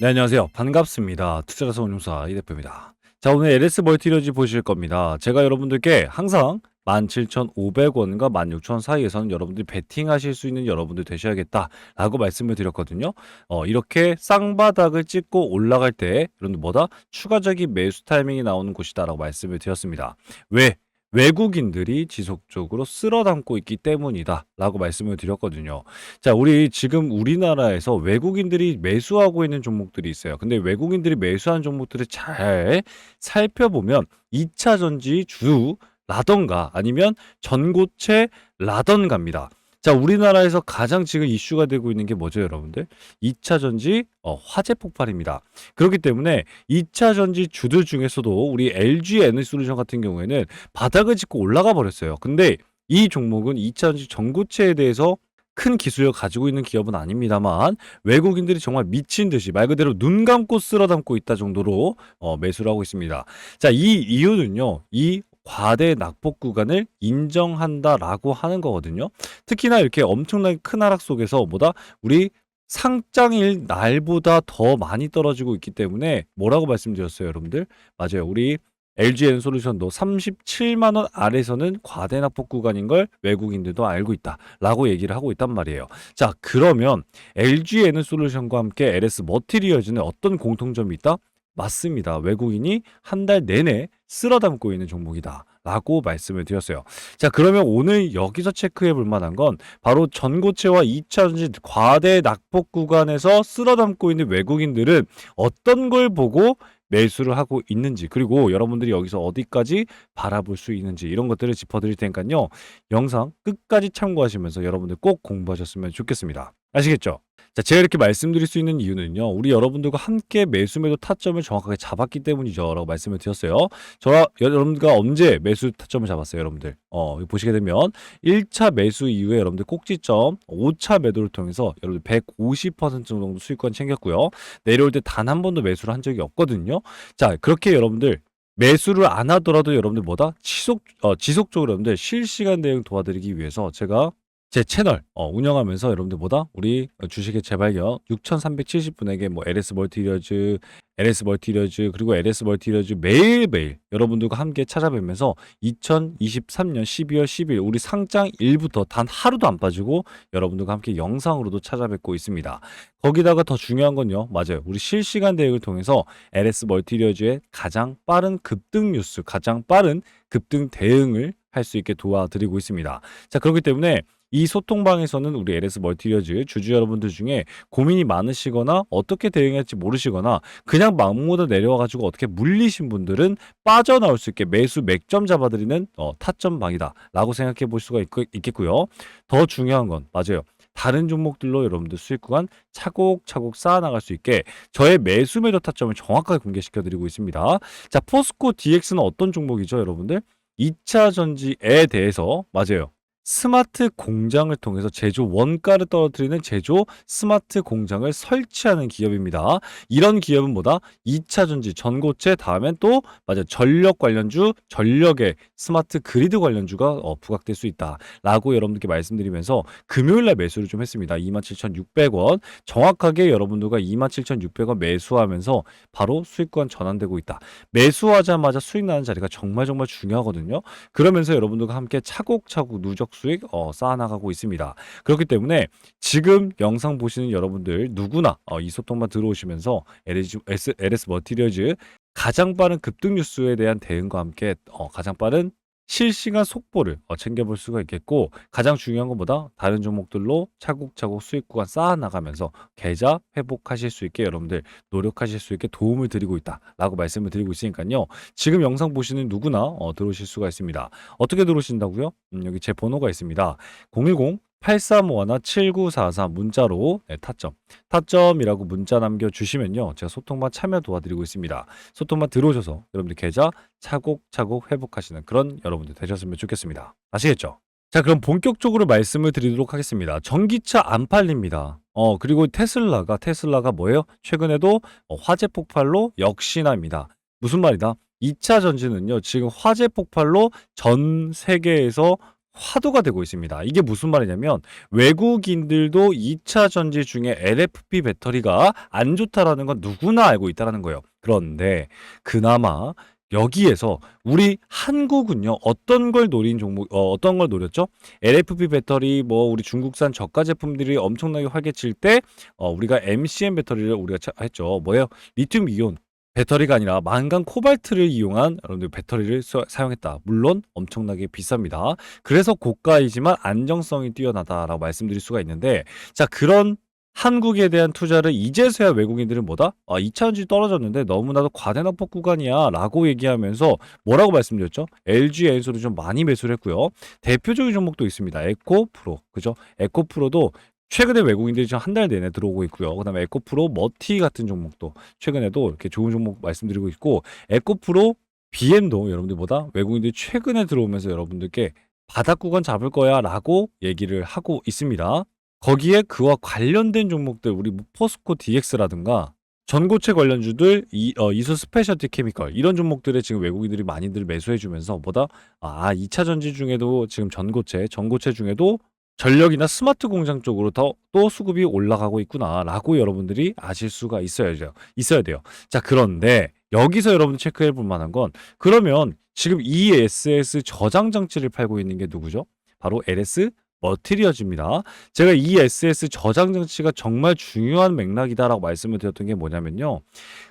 네, 안녕하세요. 반갑습니다. 투자자서 운용사 이 대표입니다. 자, 오늘 LS 멀티리어지 보실 겁니다. 제가 여러분들께 항상 17,500원과 16,000원 사이에서는 여러분들이 베팅하실 수 있는 여러분들 되셔야겠다라고 말씀을 드렸거든요. 어, 이렇게 쌍바닥을 찍고 올라갈 때 여러분들 뭐다? 추가적인 매수 타이밍이 나오는 곳이다라고 말씀을 드렸습니다. 왜? 외국인들이 지속적으로 쓸어 담고 있기 때문이다 라고 말씀을 드렸거든요. 자, 우리 지금 우리나라에서 외국인들이 매수하고 있는 종목들이 있어요. 근데 외국인들이 매수한 종목들을 잘 살펴보면 2차 전지 주라던가 아니면 전고체 라던가입니다. 자, 우리나라에서 가장 지금 이슈가 되고 있는 게 뭐죠, 여러분들? 2차 전지 어, 화재 폭발입니다. 그렇기 때문에 2차 전지 주들 중에서도 우리 LG 에너지 솔루션 같은 경우에는 바닥을 짚고 올라가 버렸어요. 근데 이 종목은 2차 전지 전고체에 대해서 큰 기술을 가지고 있는 기업은 아닙니다만 외국인들이 정말 미친 듯이 말 그대로 눈 감고 쓸어 담고 있다 정도로 어, 매수를 하고 있습니다. 자, 이 이유는요. 이 과대 낙폭 구간을 인정한다라고 하는 거거든요. 특히나 이렇게 엄청나게 큰 하락 속에서 뭐다 우리 상장일 날보다 더 많이 떨어지고 있기 때문에 뭐라고 말씀드렸어요, 여러분들? 맞아요. 우리 LG 엔솔루션도 37만 원 아래서는 과대 낙폭 구간인 걸 외국인들도 알고 있다라고 얘기를 하고 있단 말이에요. 자, 그러면 LG 엔솔루션과 함께 LS 머티리얼즈는 어떤 공통점이 있다? 맞습니다. 외국인이 한 달 내내 쓸어 담고 있는 종목이다. 라고 말씀을 드렸어요. 자, 그러면 오늘 여기서 체크해 볼 만한 건 바로 전고체와 2차전지 과대 낙폭 구간에서 쓸어 담고 있는 외국인들은 어떤 걸 보고 매수를 하고 있는지 그리고 여러분들이 여기서 어디까지 바라볼 수 있는지 이런 것들을 짚어드릴 테니까요. 영상 끝까지 참고하시면서 여러분들 꼭 공부하셨으면 좋겠습니다. 아시겠죠? 자, 제가 이렇게 말씀드릴 수 있는 이유는요. 우리 여러분들과 함께 매수 매도 타점을 정확하게 잡았기 때문이죠. 라고 말씀을 드렸어요. 저와 여러분들과 언제 매수 타점을 잡았어요, 여러분들. 어, 보시게 되면 1차 매수 이후에 여러분들 꼭지점 5차 매도를 통해서 여러분들 150% 정도 수익권 챙겼고요. 내려올 때 단 한 번도 매수를 한 적이 없거든요. 자, 그렇게 여러분들 매수를 안 하더라도 여러분들 뭐다? 지속, 어, 지속적으로 여러분들 실시간 대응 도와드리기 위해서 제가 제 채널 어, 운영하면서 여러분들 보다 우리 주식의 재발견 6,370분에게 뭐 LS 멀티리어즈, LS 멀티리어즈 그리고 LS 멀티리어즈 매일매일 여러분들과 함께 찾아뵈면서 2023년 12월 10일 우리 상장 일부터 단 하루도 안 빠지고 여러분들과 함께 영상으로도 찾아뵙고 있습니다. 거기다가 더 중요한 건요. 맞아요. 우리 실시간 대응을 통해서 LS 멀티리어즈의 가장 빠른 급등 뉴스, 가장 빠른 급등 대응을 할 수 있게 도와드리고 있습니다. 자, 그렇기 때문에 이 소통방에서는 우리 LS 멀티리어즈 주주 여러분들 중에 고민이 많으시거나 어떻게 대응할지 모르시거나 그냥 막무가내 내려와가지고 어떻게 물리신 분들은 빠져나올 수 있게 매수 맥점 잡아드리는 어, 타점 방이다 라고 생각해 볼 수가 있, 있겠고요. 더 중요한 건 맞아요. 다른 종목들로 여러분들 수익 구간 차곡차곡 쌓아나갈 수 있게 저의 매수 매도 타점을 정확하게 공개시켜 드리고 있습니다. 자, 포스코 DX는 어떤 종목이죠, 여러분들? 2차 전지에 대해서 맞아요. 스마트 공장을 통해서 제조 원가를 떨어뜨리는 제조 스마트 공장을 설치하는 기업입니다. 이런 기업은 뭐다? 2차 전지 전고체 다음엔 또 맞아 전력 관련주 전력의 스마트 그리드 관련주가 어, 부각될 수 있다라고 여러분들께 말씀드리면서 금요일 날 매수를 좀 했습니다. 27,600원 정확하게 여러분들과 27,600원 매수하면서 바로 수익권 전환되고 있다. 매수하자마자 수익 나는 자리가 정말 정말 중요하거든요. 그러면서 여러분들과 함께 차곡차곡 누적 수익 어, 쌓아나가고 있습니다. 그렇기 때문에 지금 영상 보시는 여러분들 누구나 어, 이 소통만 들어오시면서 LS, 머티리얼즈 가장 빠른 급등 뉴스에 대한 대응과 함께 어, 가장 빠른 실시간 속보를 어, 챙겨볼 수가 있겠고 가장 중요한 것보다 다른 종목들로 차곡차곡 수익 구간 쌓아나가면서 계좌 회복하실 수 있게 여러분들 노력하실 수 있게 도움을 드리고 있다라고 말씀을 드리고 있으니까요. 지금 영상 보시는 누구나 어, 들어오실 수가 있습니다. 어떻게 들어오신다고요? 음, 여기 제 번호가 있습니다. 010 8351나 7944 문자로 네, 타점 타점이라고 문자 남겨주시면요 제가 소통만 참여 도와드리고 있습니다 소통만 들어오셔서 여러분들 계좌 차곡차곡 회복하시는 그런 여러분들 되셨으면 좋겠습니다 아시겠죠? 자 그럼 본격적으로 말씀을 드리도록 하겠습니다 전기차 안 팔립니다 어 그리고 테슬라가 테슬라가 뭐예요? 최근에도 어, 화재 폭발로 역시나입니다 무슨 말이다? 2차 전지는요 지금 화재 폭발로 전 세계에서 화두가 되고 있습니다. 이게 무슨 말이냐면 외국인들도 2차 전지 중에 LFP 배터리가 안 좋다라는 건 누구나 알고 있다라는 거예요. 그런데 그나마 여기에서 우리 한국은요 어떤 걸 노린 종목 어, 어떤 걸 노렸죠? LFP 배터리 뭐 우리 중국산 저가 제품들이 엄청나게 활개칠 때 어, 우리가 MCM 배터리를 우리가 차- 했죠. 뭐예요? 리튬 이온 배터리가 아니라 망간 코발트를 이용한 여러분들 배터리를 써- 사용했다. 물론 엄청나게 비쌉니다. 그래서 고가이지만 안정성이 뛰어나다라고 말씀드릴 수가 있는데 자 그런 한국에 대한 투자를 이제서야 외국인들은 뭐다? 아, 2차전지 떨어졌는데 너무나도 과대납폭 구간이야 라고 얘기하면서 뭐라고 말씀드렸죠? LG 엔솔을 좀 많이 매수를 했고요. 대표적인 종목도 있습니다. 에코프로 그죠? 에코프로도 최근에 외국인들이 지금 한 달 내내 들어오고 있고요. 그다음에 에코프로 머티 같은 종목도 최근에도 이렇게 좋은 종목 말씀드리고 있고 에코프로 BM도 여러분들보다 외국인들이 최근에 들어오면서 여러분들께 바닥 구간 잡을 거야라고 얘기를 하고 있습니다. 거기에 그와 관련된 종목들 우리 뭐 포스코 DX라든가 전고체 관련주들 이, 어, 이수 스페셜티 케미컬 이런 종목들에 지금 외국인들이 많이들 매수해주면서 뭐다 아 2차 전지 중에도 지금 전고체 전고체 중에도 전력이나 스마트 공장 쪽으로 더 또 수급이 올라가고 있구나라고 여러분들이 아실 수가 있어야죠. 있어야 돼요. 자, 그런데 여기서 여러분 체크해 볼 만한 건 그러면 지금 ESS 저장 장치를 팔고 있는 게 누구죠? 바로 LS 머티리얼즈입니다. 제가 ESS 저장 장치가 정말 중요한 맥락이다라고 말씀을 드렸던 게 뭐냐면요.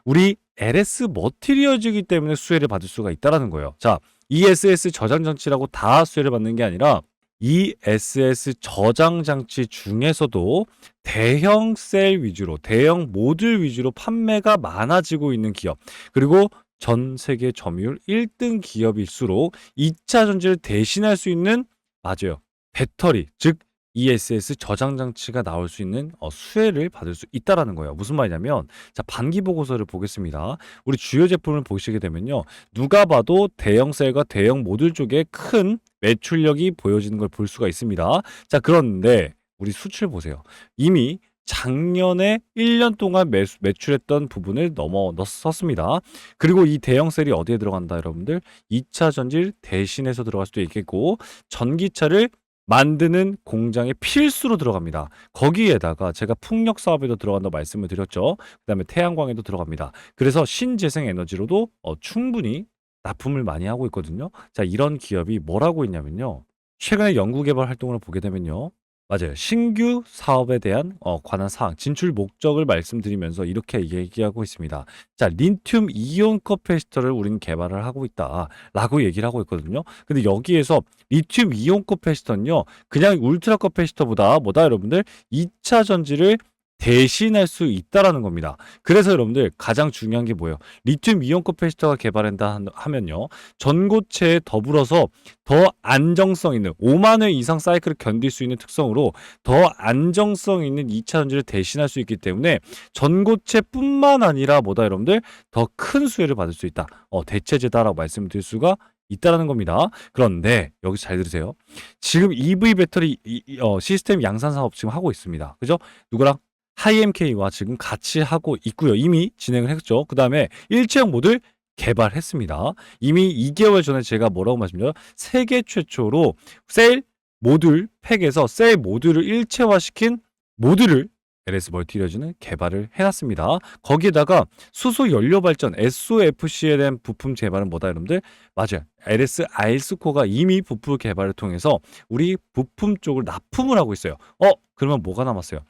우리 LS 머티리얼즈이기 때문에 수혜를 받을 수가 있다라는 거예요. 자, ESS 저장 장치라고 다 수혜를 받는 게 아니라 ESS 저장 장치 중에서도 대형 셀 위주로, 대형 모듈 위주로 판매가 많아지고 있는 기업, 그리고 전 세계 점유율 1등 기업일수록 2차 전지를 대신할 수 있는 맞아요. 배터리, 즉 ESS 저장 장치가 나올 수 있는 어, 수혜를 받을 수 있다라는 거예요. 무슨 말이냐면 자, 반기 보고서를 보겠습니다. 우리 주요 제품을 보시게 되면요. 누가 봐도 대형 셀과 대형 모듈 쪽에 큰 매출력이 보여지는 걸 볼 수가 있습니다. 자, 그런데 우리 수출 보세요. 이미 작년에 1년 동안 매수, 매출했던 부분을 넘어섰습니다. 그리고 이 대형 셀이 어디에 들어간다, 여러분들? 2차 전지를 대신해서 들어갈 수도 있겠고, 전기차를 만드는 공장에 필수로 들어갑니다. 거기에다가 제가 풍력 사업에도 들어간다고 말씀을 드렸죠. 그 다음에 태양광에도 들어갑니다. 그래서 신재생 에너지로도 어, 충분히 납품을 많이 하고 있거든요. 자, 이런 기업이 뭘 하고 있냐면요. 최근에 연구개발 활동을 보게 되면요. 맞아요. 신규 사업에 대한 어, 관한 사항, 진출 목적을 말씀드리면서 이렇게 얘기하고 있습니다. 자, 리튬 이온 커패시터를 우리는 개발을 하고 있다라고 얘기를 하고 있거든요. 근데 여기에서 리튬 이온 커패시터는요, 그냥 울트라 커패시터보다 뭐다 여러분들 2차 전지를 대신할 수 있다라는 겁니다. 그래서 여러분들 가장 중요한 게 뭐예요? 리튬 이온 커패시터가 개발한다 한- 하면요. 전고체에 더불어서 더 안정성 있는 5만 회 이상 사이클을 견딜 수 있는 특성으로 더 안정성 있는 2차 전지를 대신할 수 있기 때문에 전고체뿐만 아니라 뭐다 여러분들 더 큰 수혜를 받을 수 있다. 어, 대체제다라고 말씀드릴 수가 있다라는 겁니다. 그런데 여기 잘 들으세요. 지금 EV 배터리 이- 이- 어, 시스템 양산 사업 지금 하고 있습니다. 그죠? 누구랑 하이엠K와 지금 같이 하고 있고요. 이미 진행을 했죠. 그 다음에 일체형 모듈 개발했습니다. 이미 2개월 전에 제가 뭐라고 말씀드렸죠? 세계 최초로 셀 모듈 팩에서 셀 모듈을 일체화시킨 모듈을 LS 멀티리어즈는 개발을 해놨습니다. 거기에다가 수소 연료 발전 SOFC에 대한 부품 개발은 뭐다 여러분들? 맞아요. LS 아일스코가 이미 부품 개발을 통해서 우리 부품 쪽을 납품을 하고 있어요. 어? 그러면 뭐가 남았어요?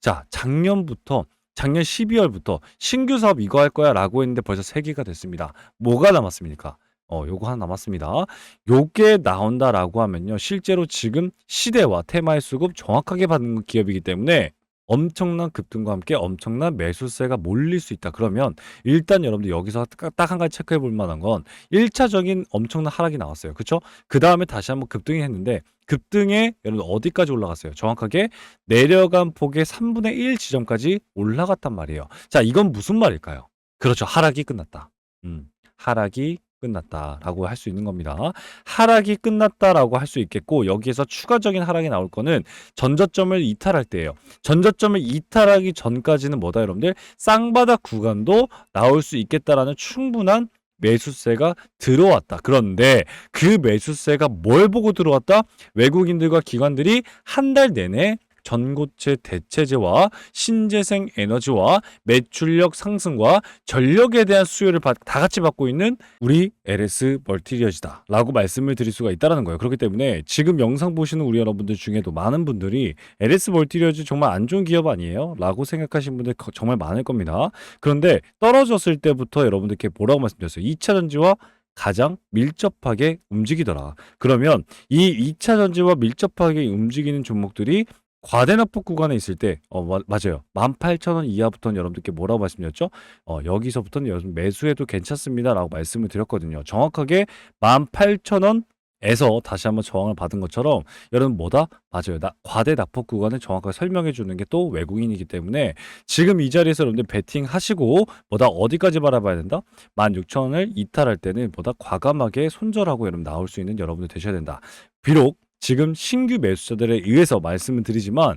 자, 작년부터 작년 12월부터 신규 사업 이거 할 거야 라고 했는데 벌써 3개가 됐습니다. 뭐가 남았습니까? 어, 요거 하나 남았습니다. 요게 나온다라고 하면요. 실제로 지금 시대와 테마의 수급 정확하게 받는 기업이기 때문에 엄청난 급등과 함께 엄청난 매수세가 몰릴 수 있다. 그러면 일단 여러분들 여기서 딱 한 가지 체크해 볼 만한 건 1차적인 엄청난 하락이 나왔어요. 그쵸? 그 다음에 다시 한번 급등이 했는데 급등에 여러분 어디까지 올라갔어요? 정확하게 내려간 폭의 3분의 1 지점까지 올라갔단 말이에요. 자, 이건 무슨 말일까요? 그렇죠. 하락이 끝났다. 음, 하락이 끝났다라고 할 수 있는 겁니다. 하락이 끝났다라고 할 수 있겠고 여기에서 추가적인 하락이 나올 거는 전저점을 이탈할 때예요. 전저점을 이탈하기 전까지는 뭐다 여러분들 쌍바닥 구간도 나올 수 있겠다라는 충분한 매수세가 들어왔다. 그런데 그 매수세가 뭘 보고 들어왔다? 외국인들과 기관들이 한 달 내내 전고체 대체제와 신재생 에너지와 매출력 상승과 전력에 대한 수요를 받- 다 같이 받고 있는 우리 LS 멀티리어지다 라고 말씀을 드릴 수가 있다는 거예요. 그렇기 때문에 지금 영상 보시는 우리 여러분들 중에도 많은 분들이 LS 멀티리어지 정말 안 좋은 기업 아니에요? 라고 생각하시는 분들 거- 정말 많을 겁니다. 그런데 떨어졌을 때부터 여러분들께 뭐라고 말씀드렸어요? 2차 전지와 가장 밀접하게 움직이더라. 그러면 이 2차 전지와 밀접하게 움직이는 종목들이 과대납폭 구간에 있을 때, 어, 마- 맞아요. 18,000원 이하부터는 여러분들께 뭐라고 말씀드렸죠? 어, 여기서부터는 여러분 매수해도 괜찮습니다. 라고 말씀을 드렸거든요. 정확하게 18,000원 에서 다시 한번 저항을 받은 것처럼 여러분 뭐다? 맞아요. 나, 과대 납폭 구간을 정확하게 설명해 주는 게 또 외국인이기 때문에 지금 이 자리에서 여러분들 베팅 하시고 뭐다 어디까지 바라봐야 된다? 16,000원을 이탈할 때는 보다 과감하게 손절하고 여러분 나올 수 있는 여러분들 되셔야 된다. 비록 지금 신규 매수자들에 의해서 말씀을 드리지만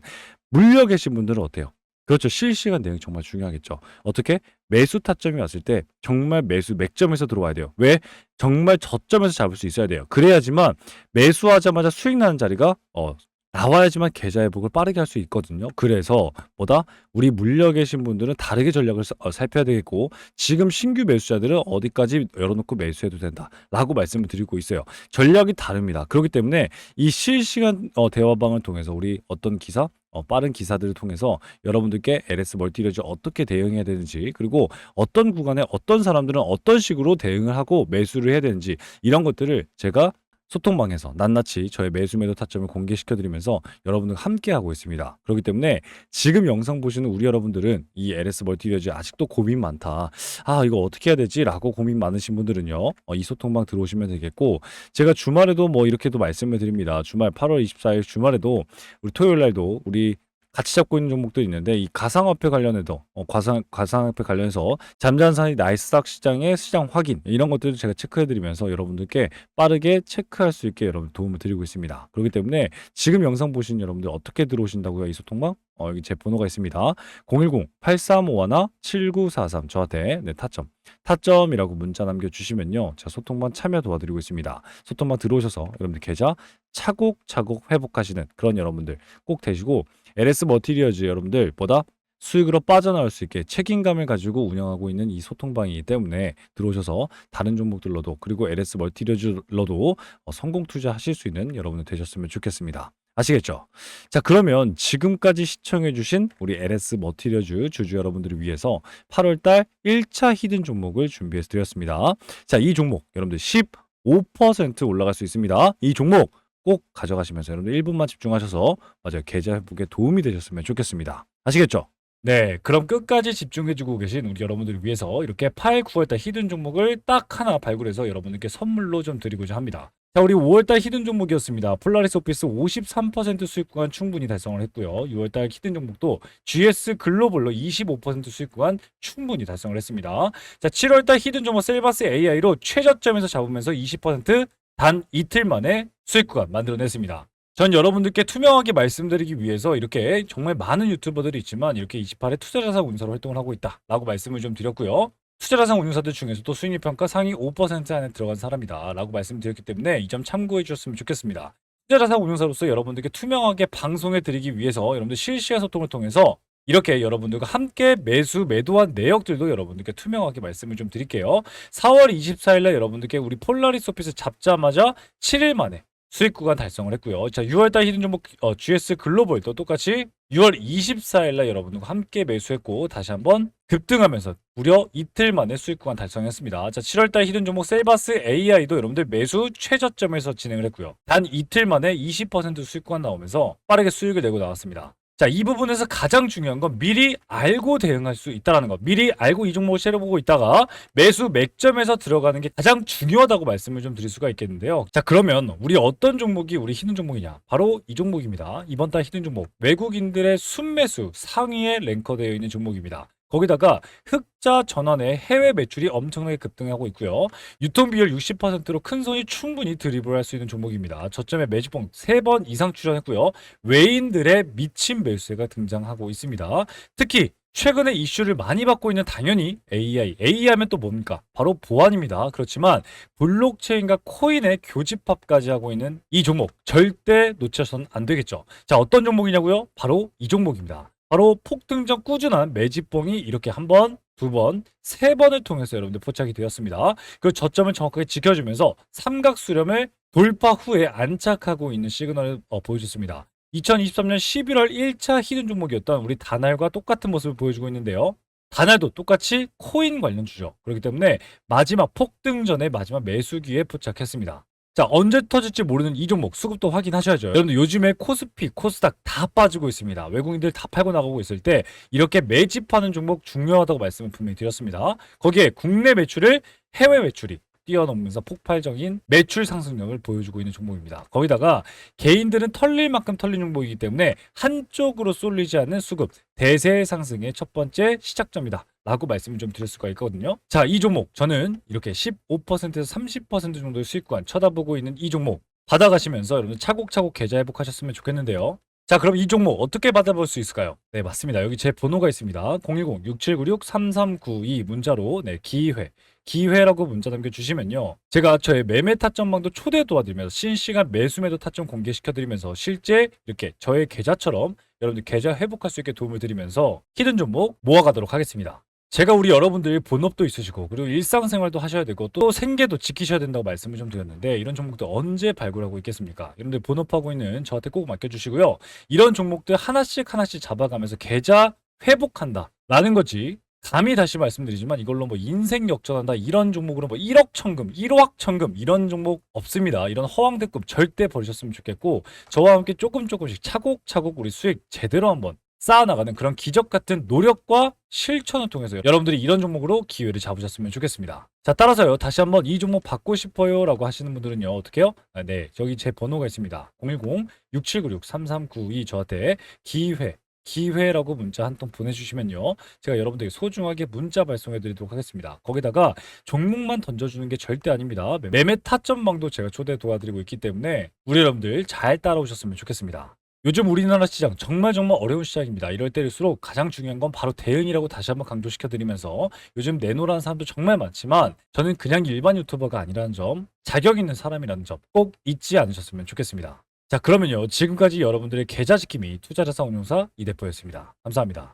물려 계신 분들은 어때요? 그렇죠. 실시간 대응 정말 중요하겠죠. 어떻게? 매수 타점이 왔을 때 정말 매수 맥점에서 들어와야 돼요. 왜? 정말 저점에서 잡을 수 있어야 돼요. 그래야지만 매수하자마자 수익 나는 자리가 어 나와야지만 계좌 회복을 빠르게 할 수 있거든요. 그래서 보다 우리 물려 계신 분들은 다르게 전략을 사- 어, 살펴야 되겠고 지금 신규 매수자들은 어디까지 열어놓고 매수해도 된다라고 말씀을 드리고 있어요. 전략이 다릅니다. 그렇기 때문에 이 실시간 어, 대화방을 통해서 우리 어떤 기사 어, 빠른 기사들을 통해서 여러분들께 LS 멀티리즈 어떻게 대응해야 되는지 그리고 어떤 구간에 어떤 사람들은 어떤 식으로 대응을 하고 매수를 해야 되는지 이런 것들을 제가 소통방에서 낱낱이 저의 매수 매도 타점을 공개시켜 드리면서 여러분들과 함께 하고 있습니다. 그렇기 때문에 지금 영상 보시는 우리 여러분들은 이 LS 멀티리즈 아직도 고민 많다. 아, 이거 어떻게 해야 되지?라고 고민 많으신 분들은요. 어, 이 소통방 들어오시면 되겠고 제가 주말에도 뭐 이렇게도 말씀을 드립니다. 주말 8월 24일 주말에도 우리 토요일 날도 우리 같이 잡고 있는 종목들이 있는데 이 가상화폐 관련해서 어, 가상 가상화폐 관련해서 잠잠산이 나이스닥 시장의 시장 확인 이런 것들을 제가 체크해드리면서 여러분들께 빠르게 체크할 수 있게 여러분 도움을 드리고 있습니다. 그렇기 때문에 지금 영상 보신 여러분들 어떻게 들어오신다고요? 이 소통방 어, 여기 제 번호가 있습니다. 010-8351-7943 저한테 네, 타점 타점이라고 문자 남겨주시면요. 제가 소통방 참여 도와드리고 있습니다. 소통방 들어오셔서 여러분들 계좌 차곡차곡 회복하시는 그런 여러분들 꼭 되시고 LS 머티리얼즈 여러분들 보다 수익으로 빠져나올 수 있게 책임감을 가지고 운영하고 있는 이 소통방이기 때문에 들어오셔서 다른 종목들로도 그리고 LS 멀티리얼즈로도 어, 성공 투자하실 수 있는 여러분들 되셨으면 좋겠습니다. 아시겠죠? 자 그러면 지금까지 시청해주신 우리 LS 머티리얼즈 주주 여러분들을 위해서 8월달 1차 히든 종목을 준비해서 드렸습니다. 자 이 종목 여러분들 15% 올라갈 수 있습니다. 이 종목 꼭 가져가시면서 여러분들 1분만 집중하셔서 맞아요 계좌 회복에 도움이 되셨으면 좋겠습니다. 아시겠죠? 네, 그럼 끝까지 집중해주고 계신 우리 여러분들을 위해서 이렇게 8, 9월달 히든 종목을 딱 하나 발굴해서 여러분들께 선물로 좀 드리고자 합니다. 자, 우리 5월달 히든 종목이었습니다. 폴라리스 오피스 53% 수익 구간 충분히 달성을 했고요. 6월달 히든 종목도 GS 글로벌로 25% 수익 구간 충분히 달성을 했습니다. 자, 7월달 히든 종목 셀바스 AI로 최저점에서 잡으면서 20% 단 이틀 만에 수익 구간 만들어냈습니다. 전 여러분들께 투명하게 말씀드리기 위해서 이렇게 정말 많은 유튜버들이 있지만 이렇게 28회 투자자산 운사로 활동을 하고 있다 라고 말씀을 좀 드렸고요. 투자자산 운용사들 중에서도 수익률 평가 상위 5% 안에 들어간 사람이다 라고 말씀드렸기 때문에 이 점 참고해 주셨으면 좋겠습니다. 투자자산 운용사로서 여러분들께 투명하게 방송해 드리기 위해서 여러분들 실시간 소통을 통해서 이렇게 여러분들과 함께 매수 매도한 내역들도 여러분들께 투명하게 말씀을 좀 드릴게요. 4월 24일 날 여러분들께 우리 폴라리스 오피스 잡자마자 7일 만에 수익 구간 달성을 했고요. 자, 6월달 히든 종목 어, GS 글로벌도 똑같이 6월 24일 날 여러분들과 함께 매수했고 다시 한번 급등하면서 무려 이틀 만에 수익 구간 달성했습니다. 자, 7월달 히든 종목 셀바스 AI도 여러분들 매수 최저점에서 진행을 했고요. 단 이틀 만에 20% 수익 구간 나오면서 빠르게 수익을 내고 나왔습니다. 자, 이 부분에서 가장 중요한 건 미리 알고 대응할 수 있다라는 거. 미리 알고 이 종목을 쉐려보고 있다가 매수 맥점에서 들어가는 게 가장 중요하다고 말씀을 좀 드릴 수가 있겠는데요. 자, 그러면 우리 어떤 종목이 우리 히든 종목이냐? 바로 이 종목입니다. 이번 달 히든 종목. 외국인들의 순매수 상위에 랭커되어 있는 종목입니다. 거기다가 흑자 전환의 해외 매출이 엄청나게 급등하고 있고요. 유통 비율 60%로 큰 손이 충분히 드리블할 수 있는 종목입니다. 저점에 매집봉 3번 이상 출현했고요. 외인들의 미친 매수세가 등장하고 있습니다. 특히 최근에 이슈를 많이 받고 있는 당연히 AI. AI 하면 또 뭡니까? 바로 보안입니다. 그렇지만 블록체인과 코인의 교집합까지 하고 있는 이 종목 절대 놓쳐서는 안 되겠죠. 자, 어떤 종목이냐고요? 바로 이 종목입니다. 바로 폭등 전 꾸준한 매집봉이 이렇게 한 번, 두 번, 세 번을 통해서 여러분들 포착이 되었습니다. 그 저점을 정확하게 지켜주면서 삼각 수렴을 돌파 후에 안착하고 있는 시그널을 어, 보여줬습니다. 2023년 11월 1차 히든 종목이었던 우리 다날과 똑같은 모습을 보여주고 있는데요. 다날도 똑같이 코인 관련 주죠. 그렇기 때문에 마지막 폭등 전의 마지막 매수기에 포착했습니다. 자, 언제 터질지 모르는 이 종목 수급도 확인하셔야죠. 여러분들 요즘에 코스피, 코스닥 다 빠지고 있습니다. 외국인들 다 팔고 나가고 있을 때 이렇게 매집하는 종목 중요하다고 말씀을 분명히 드렸습니다. 거기에 국내 매출을 해외 매출이 뛰어넘으면서 폭발적인 매출 상승력을 보여주고 있는 종목입니다. 거기다가 개인들은 털릴 만큼 털린 종목이기 때문에 한쪽으로 쏠리지 않는 수급, 대세 상승의 첫 번째 시작점이다. 라고 말씀을 좀 드릴 수가 있거든요. 자, 이 종목 저는 이렇게 15%에서 30% 정도의 수익권 쳐다보고 있는 이 종목 받아가시면서 여러분 차곡차곡 계좌 회복하셨으면 좋겠는데요. 자, 그럼 이 종목 어떻게 받아볼 수 있을까요? 네, 맞습니다. 여기 제 번호가 있습니다. 010-6796-3392 문자로 네, 기회 기회라고 문자 남겨주시면요. 제가 저의 매매 타점방도 초대 도와드리면서 실시간 매수매도 타점 공개시켜드리면서 실제 이렇게 저의 계좌처럼 여러분들 계좌 회복할 수 있게 도움을 드리면서 히든 종목 모아가도록 하겠습니다. 제가 우리 여러분들 본업도 있으시고 그리고 일상생활도 하셔야 되고 또 생계도 지키셔야 된다고 말씀을 좀 드렸는데 이런 종목들 언제 발굴하고 있겠습니까? 여러분들 본업하고 있는 저한테 꼭 맡겨주시고요. 이런 종목들 하나씩 하나씩 잡아가면서 계좌 회복한다 라는 거지 감히 다시 말씀드리지만 이걸로 뭐 인생 역전한다 이런 종목으로 뭐 1억 천금 1억 천금 이런 종목 없습니다 이런 허황대꿈 절대 버리셨으면 좋겠고 저와 함께 조금 조금씩 차곡차곡 우리 수익 제대로 한번 쌓아나가는 그런 기적 같은 노력과 실천을 통해서 여러분들이 이런 종목으로 기회를 잡으셨으면 좋겠습니다. 자, 따라서요. 다시 한번 이 종목 받고 싶어요 라고 하시는 분들은요. 어떻게 해요? 아, 네. 저기 제 번호가 있습니다. 010-6796-3392 저한테 기회 기회라고 문자 한 통 보내주시면요. 제가 여러분들에게 소중하게 문자 발송해 드리도록 하겠습니다. 거기다가 종목만 던져주는 게 절대 아닙니다. 매매 타점방도 제가 초대 도와드리고 있기 때문에 우리 여러분들 잘 따라오셨으면 좋겠습니다. 요즘 우리나라 시장 정말 정말 어려운 시장입니다. 이럴 때일수록 가장 중요한 건 바로 대응이라고 다시 한번 강조시켜 드리면서 요즘 내노라는 사람도 정말 많지만 저는 그냥 일반 유튜버가 아니라는 점, 자격 있는 사람이라는 점 꼭 잊지 않으셨으면 좋겠습니다. 자, 그러면요. 지금까지 여러분들의 계좌 지킴이 투자자산 운용사 이대표였습니다. 감사합니다.